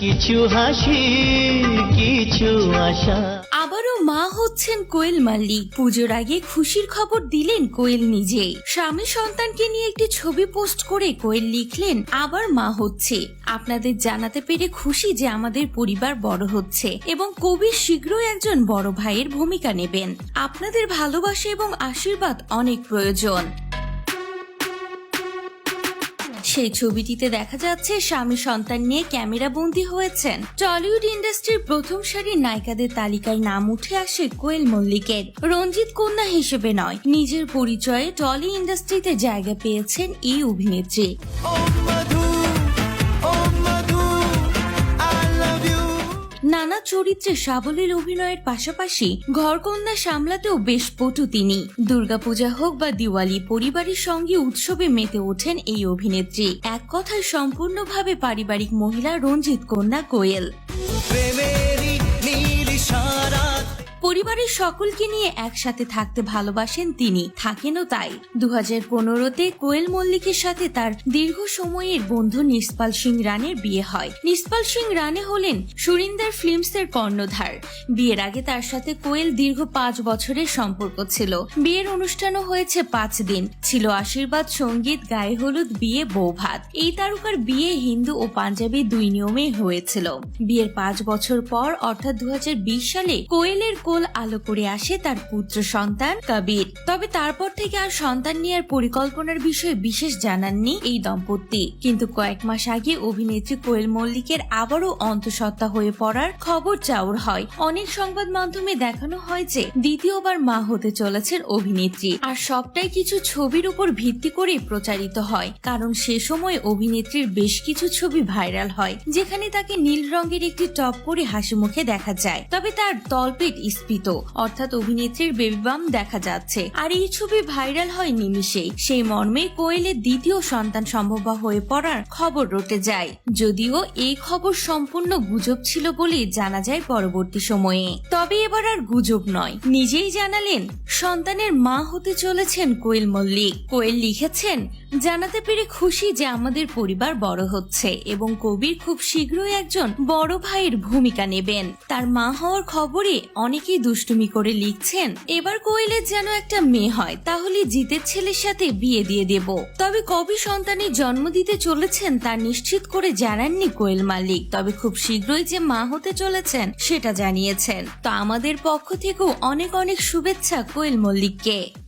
কিছু হাসি, কিছু আশা। আবারও মা হচ্ছেন কোয়েল মাল্লিক। পুজোর আগে খুশির খবর দিলেন কোয়েল নিজেই। স্বামী সন্তানকে নিয়ে একটি ছবি পোস্ট করে কোয়েল লিখলেন, আবার মা হচ্ছে। আপনাদের জানাতে পেরে খুশি যে আমাদের পরিবার বড় হচ্ছে এবং কবি শীঘ্রই একজন বড় ভাইয়ের ভূমিকা নেবেন। আপনাদের ভালোবাসা এবং আশীর্বাদ অনেক প্রয়োজন। সেই ছবিটিতে দেখা যাচ্ছে স্বামী সন্তান নিয়ে ক্যামেরা বন্দী হয়েছেন। টলিউড ইন্ডাস্ট্রির প্রথম সারির নায়িকাদের তালিকায় নাম উঠে আসে কোয়েল মল্লিকের। রঞ্জিত কন্যা হিসেবে নয়, নিজের পরিচয়ে টলি ইন্ডাস্ট্রিতে জায়গা পেয়েছেন এই অভিনেত্রী। নানা চরিত্রে সাবলীল অভিনয়ের পাশাপাশি ঘরকন্যা সামলাতেও বেশ পটু তিনি। দুর্গাপূজা হোক বা দিওয়ালি, পরিবারের সঙ্গে উৎসবে মেতে ওঠেন এই অভিনেত্রী। এক কথায় সম্পূর্ণভাবে পারিবারিক মহিলা রঞ্জিত কন্যা কোয়েল। ইশারা পরিবারের সকলকে নিয়ে একসাথে থাকতে ভালোবাসেন তিনি। থাকেনও তাই। দু হাজার পনেরোতে কোয়েল মল্লিকের সাথে তার দীর্ঘ সময়ের বন্ধু নিষ্পাল সিং রানের বিয়ে হয়। নিষ্পাল সিং রানে হলেন সুরিন্দার ফিল্মস এর কর্ণধার। বিয়ের আগে তার সাথে কোয়েল দীর্ঘ পাঁচ বছরের সম্পর্ক ছিল। বিয়ের অনুষ্ঠানও হয়েছে পাঁচ দিন। ছিল আশীর্বাদ, সংগীত, গায়ে হলুদ, বিয়ে বৌভাত এই তারকার বিয়ে হিন্দু ও পাঞ্জাবি দুই নিয়মে হয়েছিল। বিয়ের পাঁচ বছর পর, অর্থাৎ দু হাজার বিশ সালে, কোয়েলের কোল আলো করে আসে তার পুত্র সন্তান কবির। তবে তারপর থেকে আর সন্তান নেওয়ার পরিকল্পনার বিষয়ে বিশেষ জানাননি এই দম্পতি। কিন্তু কয়েক মাস আগে অভিনেত্রী কোয়েল মল্লিকের আবারও অন্তঃসত্ত্বা হয়ে পড়ার খবর চাউর হয়। অনেক সংবাদ মাধ্যমে দেখানো হয় যে দ্বিতীয়বার মা হতে চলেছেন অভিনেত্রী। আর সবটাই কিছু ছবির উপর ভিত্তি করে প্রচারিত হয়। কারণ সে সময় অভিনেত্রীর বেশ কিছু ছবি ভাইরাল হয়, যেখানে তাকে নীল রঙের একটি টপ পরে হাসি মুখে দেখা যায়। তবে তার তলপেট স্ফীত অর্থাৎ অভিনেত্রীর বেবিবাম দেখা যাচ্ছে। আর এই ছবি ভাইরাল হয় নিমিষেই সেই মর্মে কোয়েলের দ্বিতীয় সন্তান সম্ভব হয়ে পড়ার খবর রটে যায়। যদিও এই খবর সম্পূর্ণ গুজব ছিল বলে জানা যায় পরবর্তী সময়ে। তবে এবার আর গুজব নয়। নিজেই জানালেন, সন্তানের মা হতে চলেছেন কোয়েল মল্লিক। কোয়েল লিখেছেন জানাতে পেরে খুশি যে আমাদের পরিবার বড় হচ্ছে এবং কবির খুব শীঘ্রই একজন বড় ভাইয়ের ভূমিকা নেবেন। তার মা হওয়ার খবরে অনেকেই দুষ্টুমি করে লিখছেন, এবার কোয়েলের যেন একটা মেয়ে হয়, তাহলে জিতের ছেলের সাথে বিয়ে দিয়ে দেব। তবে কবি সন্তানের জন্ম দিতে চলেছেন তা নিশ্চিত করে জানাননি কোয়েল মালিক। তবে খুব শীঘ্রই যে মা হতে চলেছেন, সেটা জানিয়েছেন। তো আমাদের পক্ষ থেকেও অনেক অনেক শুভেচ্ছা কোয়েল মল্লিককে।